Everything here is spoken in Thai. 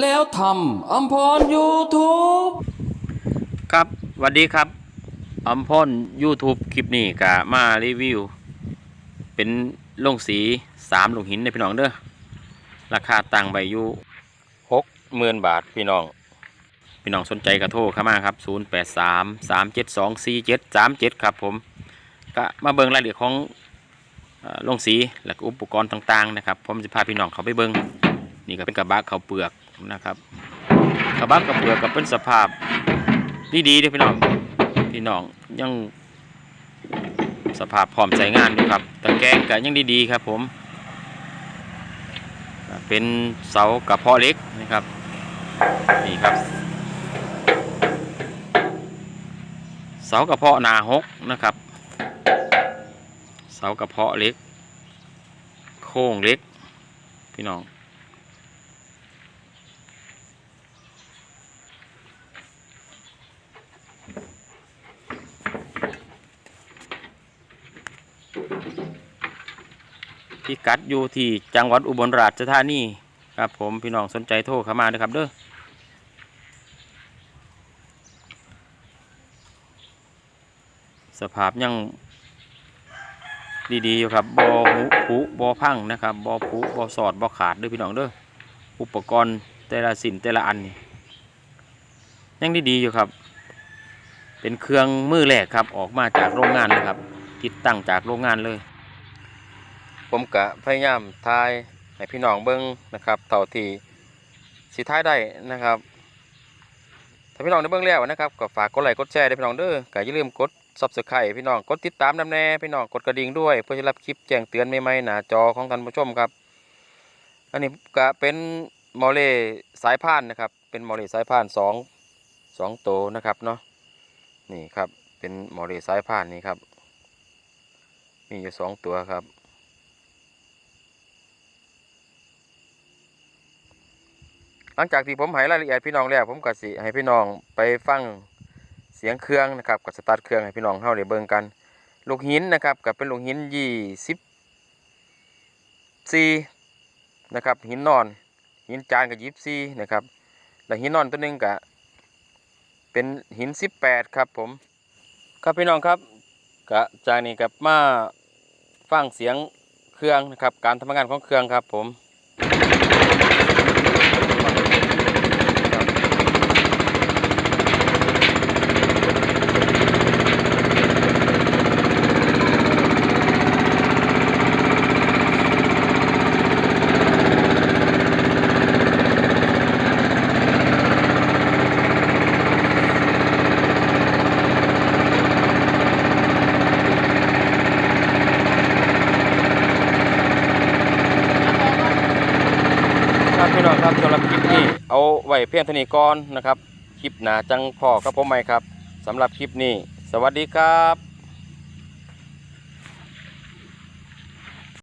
แล้วทำอัมพรยูทูบครับสวัสดีครับอัมพร YouTube คลิปนี้ก็มารีวิว เป็นลงสีสามลงหินในพี่น้องเด้อราคาต่างใบยูหกหมื่นบาทพี่น้อง พี่น้องสนใจก็โทรเข้ามาครับ0 8 3 3 7 2 4 7 3 7ครับผมก็มาเบิ่งรายละเอียดของเอ่อลงสีและอุปกรณ์ต่างๆนะครับผมจะพาพี่น้องเขาไปเบิ่ง นี่ก็เป็นกระบะเขาวเปลือกนะครับกระบะเขาวเปลือกก็เป็นสภาพดีๆเด้พี่น้องพี่น้องยังสภาพพร้อมใช้งานอยู่ครับตะแกรงก็ยังดีๆครับ ผมเป็นเสากระเพาะเล็กนะครับนี่ครับ เสากระเพาะนาหกนะครับ เสากระเพาะเล็ก โค้งเล็ก พี่น้อง พิกัดอยู่ที่จังหวัดอุบลราชธานีครับผมพี่น้องสนใจโทรเข้ามานะครับเด้อสภาพยังดีๆอยู่ครับบอหุผุบอพังนะครับบอผุบอสอดบอขาดด้อพี่น้องเด้ออุปกรณ์แต่ละสินแต่ละอันนี่ยังดีๆอยู่ครับ เป็นเครื่องมือแรกครับออกมาจากโรงงานเลยครับ ติดตั้งจากโรงงานเลย ผมกะพยายามทายให้พี่น้องเบิ้งนะครับเท่าที่สิท้ายได้นะครับถ้าพี่น้องได้เบิ้งแล้วนะครับก็ฝากกดไลค์กดแชร์ด้วยพี่น้องเด้อก็อย่าลืมกด subscribe พี่น้องกดติดตามนำแน่พี่น้องกดกระดิ่งด้วยเพื่อจะรับคลิปแจ้งเตือนใหม่ๆหน้าจอของท่านผู้ชมครับ อันนี้ก็เป็นมอเลสายพานนะครับ เป็นมอเลสายพานสองสองตัวนะครับเนาะนี่ครับเป็นมอเลสายพานนี่ครับ มีอยู่สองตัวครับ หลังจากที่ผมให้รายละเอียดพี่น้องแล้วผมก็สิให้พี่น้องไปฟังเสียงเครื่องนะครับกับสตาร์ทเครื่องให้พี่น้องเฮาได้เบิ่งกันลูกหินนะครับกับเป็นลูกหินยี่สิบสี่นะครับหินนอนหินจานกับยี่สิบสี่นะครับแล้วหินนอนตัวหนึงก็เป็นหินสิบแปดครับผม ครับพี่น้องครับก็จากนี้กับมา ฟังเสียงเครื่องนะครับ การทำงานของเครื่องครับผม พี่น้องครับสำหรับคลิปนี้เอาไว้เพียงเท่านี้ก่อนนะครับ คลิปหนาจังพอกับผมไหมครับสำหรับคลิปนี้ สวัสดีครับ